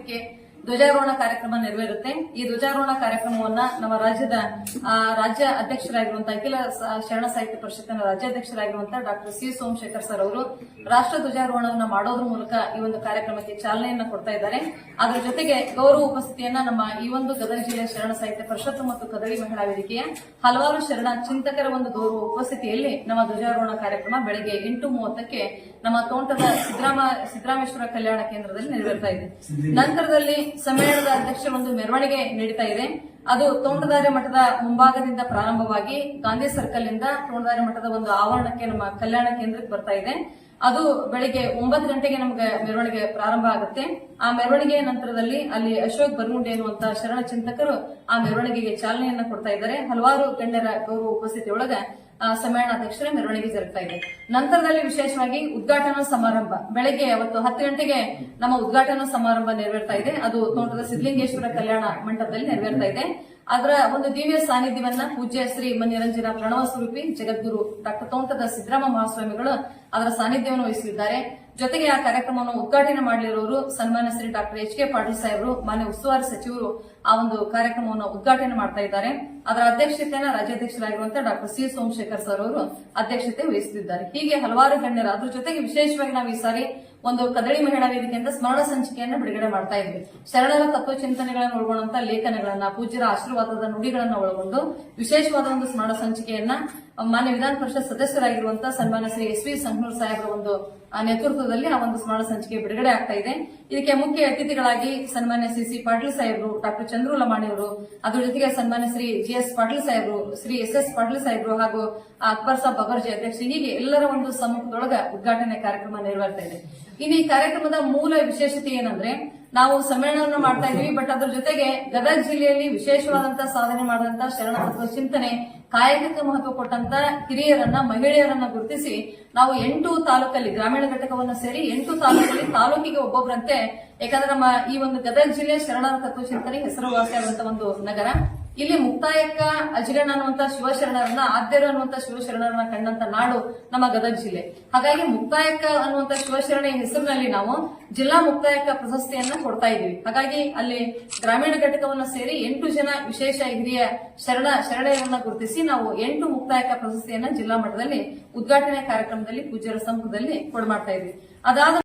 ಮಹಾವೇದಿಕೆ ಧ್ವಜಾರೋಹಣ ಕಾರ್ಯಕ್ರಮ ನೆರವೇರುತ್ತೆ. ಈ ಧ್ವಜಾರೋಹಣ ಕಾರ್ಯಕ್ರಮವನ್ನ ನಮ್ಮ ರಾಜ್ಯದ ರಾಜ್ಯ ಅಧ್ಯಕ್ಷರಾಗಿರುವಂತಹ ಅಖಿಲ ಶರಣ ಸಾಹಿತ್ಯ ಪರಿಷತ್ತಿನ ರಾಜ್ಯಾಧ್ಯಕ್ಷರಾಗಿರುವಂತಹ ಡಾಕ್ಟರ್ ಸಿ ಸೋಮಶೇಖರ್ ಸರ್ ಅವರು ರಾಷ್ಟ್ರ ಧ್ವಜಾರೋಹಣವನ್ನ ಮಾಡೋದ್ರ ಮೂಲಕ ಈ ಒಂದು ಕಾರ್ಯಕ್ರಮಕ್ಕೆ ಚಾಲನೆಯನ್ನ ಕೊಡ್ತಾ ಇದ್ದಾರೆ. ಅದರ ಜೊತೆಗೆ ಗೌರವ ಉಪಸ್ಥಿತಿಯನ್ನ ನಮ್ಮ ಈ ಒಂದು ಗದಗ ಜಿಲ್ಲೆಯ ಶರಣ ಸಾಹಿತ್ಯ ಪರಿಷತ್ತು ಮತ್ತು ಕದಳಿ ಮಹಿಳಾ ವೇದಿಕೆಯ ಹಲವಾರು ಶರಣ ಚಿಂತಕರ ಒಂದು ಗೌರವ ಉಪಸ್ಥಿತಿಯಲ್ಲಿ ನಮ್ಮ ಧ್ವಜಾರೋಹಣ ಕಾರ್ಯಕ್ರಮ ಬೆಳಗ್ಗೆ ಎಂಟು ಮೂವತ್ತಕ್ಕೆ ನಮ್ಮ ತೋಂಟದ ಸಿದ್ದರಾಮ ಸಿದ್ದರಾಮೇಶ್ವರ ಕಲ್ಯಾಣ ಕೇಂದ್ರದಲ್ಲಿ ನೆರವೇರ್ತಾ ಇದೆ. ನಂತರದಲ್ಲಿ ಸಮ್ಮೇಳನದ ಅಧ್ಯಕ್ಷ ಒಂದು ಮೆರವಣಿಗೆ ನಡೀತಾ ಇದೆ. ಅದು ತೋಂಟದಾರ್ಯ ಮಠದ ಮುಂಭಾಗದಿಂದ ಪ್ರಾರಂಭವಾಗಿ ಗಾಂಧಿ ಸರ್ಕಲ್ ಇಂದ ತೋಂಟದಾರ್ಯ ಮಠದ ಒಂದು ಆವರಣಕ್ಕೆ ನಮ್ಮ ಕಲ್ಯಾಣ ಕೇಂದ್ರಕ್ಕೆ ಬರ್ತಾ ಇದೆ. ಅದು ಬೆಳಿಗ್ಗೆ ಒಂಬತ್ತು ಗಂಟೆಗೆ ನಮಗೆ ಮೆರವಣಿಗೆ ಪ್ರಾರಂಭ ಆಗುತ್ತೆ. ಆ ಮೆರವಣಿಗೆಯ ನಂತರದಲ್ಲಿ ಅಲ್ಲಿ ಅಶೋಕ್ ಬರ್ಗುಂಡೆ ಎನ್ನುವಂತಹ ಶರಣ ಚಿಂತಕರು ಆ ಮೆರವಣಿಗೆಗೆ ಚಾಲನೆಯನ್ನ ಕೊಡ್ತಾ ಇದ್ದಾರೆ. ಹಲವಾರು ಗಣ್ಯರ ಗೌರವ ಉಪಸ್ಥಿತಿಯೊಳಗ ಆ, ಸಮ್ಮೇಳನಾಧ್ಯಕ್ಷರ ಮೆರವಣಿಗೆ ಜರುಗ್ತಾ ಇದೆ. ನಂತರದಲ್ಲಿ ವಿಶೇಷವಾಗಿ ಉದ್ಘಾಟನಾ ಸಮಾರಂಭ. ಬೆಳಗ್ಗೆ ಅವತ್ತು ಹತ್ತು ಗಂಟೆಗೆ ನಮ್ಮ ಉದ್ಘಾಟನಾ ಸಮಾರಂಭ ನೆರವೇರ್ತಾ ಇದೆ. ಅದು ತೋಟದ ಸಿದ್ದಲಿಂಗೇಶ್ವರ ಕಲ್ಯಾಣ ಮಂಟಪದಲ್ಲಿ ನೆರವೇರ್ತಾ ಇದೆ. ಅದರ ಒಂದು ದಿವ್ಯ ಸಾನ್ನಿಧ್ಯವನ್ನ ಪೂಜ್ಯ ಶ್ರೀ ಮನಿರಂಜನ ಪ್ರಣವ ಸ್ವರೂಪಿ ಜಗದ್ಗುರು ಡಾಕ್ಟರ್ ತೋಂಟದ ಸಿದ್ದರಾಮ ಮಹಾಸ್ವಾಮಿಗಳು ಅದರ ಸಾನ್ನಿಧ್ಯವನ್ನು ವಹಿಸಲಿದ್ದಾರೆ. ಜೊತೆಗೆ ಆ ಕಾರ್ಯಕ್ರಮವನ್ನು ಉದ್ಘಾಟನೆ ಮಾಡಲಿರುವವರು ಸನ್ಮಾನ Shri doctor H K Patil ಸಾಹೇಬರು, ಮಾನ್ಯ ಉಸ್ತುವಾರಿ ಸಚಿವರು ಆ ಒಂದು ಕಾರ್ಯಕ್ರಮವನ್ನು ಉದ್ಘಾಟನೆ ಮಾಡ್ತಾ ಇದ್ದಾರೆ. ಅದರ ಅಧ್ಯಕ್ಷತೆಯನ್ನ ರಾಜ್ಯಾಧ್ಯಕ್ಷರಾಗಿರುವಂತಹ ಡಾಕ್ಟರ್ ಸಿ ಸೋಮಶೇಖರ್ ಸರ್ ಅವರು ಅಧ್ಯಕ್ಷತೆ ವಹಿಸುತ್ತಿದ್ದಾರೆ ಹೀಗೆ ಹಲವಾರು ಗಣ್ಯರು, ಅದ್ರ ಜೊತೆಗೆ ವಿಶೇಷವಾಗಿ ನಾವು ಈ ಸಾರಿ ಒಂದು ಕದಳಿ ಮಹಿಳಾ ವೇದಿಕೆಯಿಂದ ಸ್ಮರಣ ಸಂಚಿಕೆಯನ್ನು ಬಿಡುಗಡೆ ಮಾಡ್ತಾ ಇದ್ವಿ. ಶರಣರ ತತ್ವ ಚಿಂತನೆಗಳನ್ನು ಒಳಗೊಂಡಂತ ಲೇಖನಗಳನ್ನ ಪೂಜ್ಯರ ಆಶೀರ್ವಾದದ ನುಡಿಗಳನ್ನ ಒಳಗೊಂಡು ವಿಶೇಷವಾದ ಒಂದು ಸ್ಮರಣ ಸಂಚಿಕೆಯನ್ನ ಮಾನ್ಯ ವಿಧಾನ ಪರಿಷತ್ ಸದಸ್ಯರಾಗಿರುವಂತಹ ಸನ್ಮಾನ್ಯ ಶ್ರೀ ಎಸ್ ವಿ ಸಂಕನೂರ್ ಸಾಹೇಬರ ಒಂದು ನೇತೃತ್ವದಲ್ಲಿ ಆ ಒಂದು ಸ್ಮರಣ ಸಂಚಿಕೆ ಬಿಡುಗಡೆ ಆಗ್ತಾ ಇದೆ. ಇದಕ್ಕೆ ಮುಖ್ಯ ಅತಿಥಿಗಳಾಗಿ ಸನ್ಮಾನ್ಯ ಸಿ ಸಿ ಪಾಟೀಲ್ ಸಾಹೇಬರು, ಡಾಕ್ಟರ್ ಚಂದ್ರು ಲಮಾಣಿ ಅವರು ಅದ್ರ ಜೊತೆಗೆ ಸನ್ಮಾನ್ಯ ಶ್ರೀ ಜಿ ಎಸ್ ಪಾಟೀಲ್ ಸಾಹೇಬರು, ಶ್ರೀ ಎಸ್ ಎಸ್ ಪಾಟೀಲ್ ಸಾಹೇಬರು ಹಾಗೂ ಅಕ್ಬರ್ ಸಾಬ್ ಬಗರ್ಜಿ ಅಧ್ಯಕ್ಷ ಹೀಗೆ ಎಲ್ಲರ ಒಂದು ಸಮ್ಮುಖದೊಳಗ ಉದ್ಘಾಟನೆ ಕಾರ್ಯಕ್ರಮ ನೆರವೇರ್ತಾ ಇದೆ. ಇನ್ನು ಈ ಕಾರ್ಯಕ್ರಮದ ಮೂಲ ವಿಶೇಷತೆ ಏನಂದ್ರೆ, ನಾವು ಸಮ್ಮೇಳನವನ್ನು ಮಾಡ್ತಾ ಇದೀವಿ ಬಟ್ ಅದ್ರ ಜೊತೆಗೆ ಗದಗ ಜಿಲ್ಲೆಯಲ್ಲಿ ವಿಶೇಷವಾದಂತಹ ಸಾಧನೆ ಮಾಡಿದಂತಹ ಶರಣ ತತ್ವ ಚಿಂತನೆ, ಕಾಯಕಕ್ಕೆ ಮಹತ್ವ ಕೊಟ್ಟಂತ ಹಿರಿಯರನ್ನ, ಮಹಿಳೆಯರನ್ನ ಗುರುತಿಸಿ, ನಾವು ಎಂಟು ತಾಲೂಕಲ್ಲಿ, ಗ್ರಾಮೀಣ ಘಟಕವನ್ನು ಸೇರಿ ಎಂಟು ತಾಲೂಕಲ್ಲಿ ತಾಲೂಕಿಗೆ ಒಬ್ಬೊಬ್ಬರಂತೆ ಯಾಕಂದ್ರೆ ನಮ್ಮ ಈ ಒಂದು ಗದಗ ಜಿಲ್ಲೆ ಶರಣರ ತತ್ವ ಚಿಂತನೆ ಹೆಸರುವಾಸಿಯಾದಂತಹ ಒಂದು ನಗರ. ಇಲ್ಲಿ ಮುಕ್ತಾಯಕ್ಕ ಅಜಿರಣ ಅನ್ನುವಂತ ಶಿವಶರಣರನ್ನ, ಆದ್ಯರು ಅನ್ನುವಂತ ಶಿವಶರಣರನ್ನ ಕಂಡಂತ ನಾಡು ನಮ್ಮ ಗದಗ ಜಿಲ್ಲೆ. ಹಾಗಾಗಿ ಮುಕ್ತಾಯಕ್ಕ ಅನ್ನುವಂತ ಶಿವಶರಣ ಹೆಸರಿನಲ್ಲಿ ನಾವು ಜಿಲ್ಲಾ ಮುಕ್ತಾಯಕ್ಕ ಪ್ರಶಸ್ತಿಯನ್ನ ಕೊಡ್ತಾ ಇದೀವಿ ಹಾಗಾಗಿ ಅಲ್ಲಿ ಗ್ರಾಮೀಣ ಘಟಕವನ್ನು ಸೇರಿ ಎಂಟು ಜನ ವಿಶೇಷ ಹಿರಿಯ ಶರಣ ಶರಣೆಯನ್ನ ಗುರುತಿಸಿ ನಾವು ಎಂಟು ಮುಕ್ತಾಯಕ ಪ್ರಶಸ್ತಿಯನ್ನ ಜಿಲ್ಲಾ ಮಟ್ಟದಲ್ಲಿ ಉದ್ಘಾಟನೆ ಕಾರ್ಯಕ್ರಮದಲ್ಲಿ ಪೂಜ್ಯರ ಸಮ್ಮುಖದಲ್ಲಿ ಕೊಡಮಾಡ್ತಾ ಇದ್ವಿ ಅದಾದ